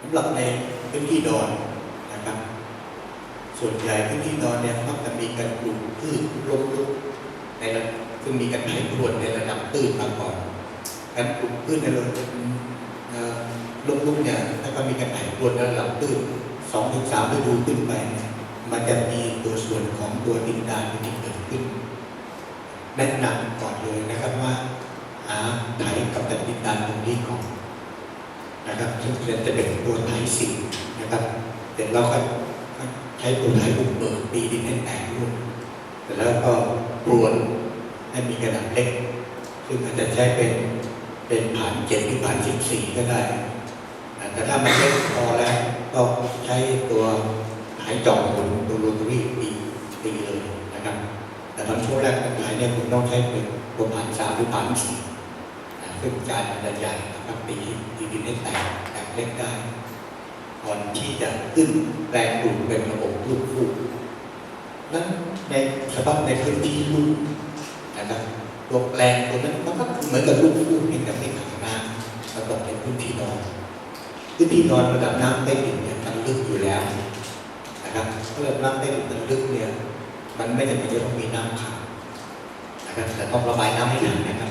สำหรับในพื้นที่ดอนนะครับ ส่วนใหญ่พื้นที่ดอนเนี่ยมักจะมีการปลูกพืชลงลุกในระดับซึ่งมีการไถพรวนในระดับตื้นมาก่อนการปลูกพืชในระดับลงลุกเนี่ยถ้าก็มีการไถพรวนในระดับตื้นสองถึงสามฤดูขึ้นไปเนี่ยมันจะมีตัวส่วนของตัวดินดานที่เกิดขึ้นแนะนำก่อนเลยนะครับว่า หาไถกับตัดดินดานตรงนี้ก่อน นะครับซึ่งจะเป็นตัวไถสิงนะครับเสร็จแล้วก็ใช้ตัวไถบุกเบิกตีดินให้แตกรุ่นเสร็จแล้วก็ปรวนให้มีขนาดเล็ก ซึ่งอาจจะใช้เป็นเป็นผ่านเจ็ดหรือผ่านสิบสี่ก็ได้ แต่ถ้ามันเล็กพอแล้วก็ใช้ตัวหายจ่องบนตัวโรตารี่ตีตีเลยนะครับ แต่ตอนช่วงแรกการขายเนี่ยคุณต้องใช้เป็นตัวผ่านสามหรือผ่านสี่ ซึ่งจานมันจะใหญ่นะครับตีตีดินให้แตกแตกเล็กได้ ก่อนที่จะขึ้นแปลงปลูกเป็นระบบลูกฟูกนั้นในเฉพาะในพื้นที่ลูกนะครับตัวแปลงตัวนั้นมันก็เหมือนกับลูกฟูกเพียงแต่ไม่ขังน้ำมันต้องเป็นพื้นที่นอนพื้นที่นอนระดับน้ำใต้ดินเนี่ยมันลึกอยู่แล้วนะครับระดับน้ำใต้ดินมันลึกเนี่ยมันไม่จำเป็นจะต้องมีน้ำขังนะครับแต่ต้องระบายน้ำให้ทันนะครับ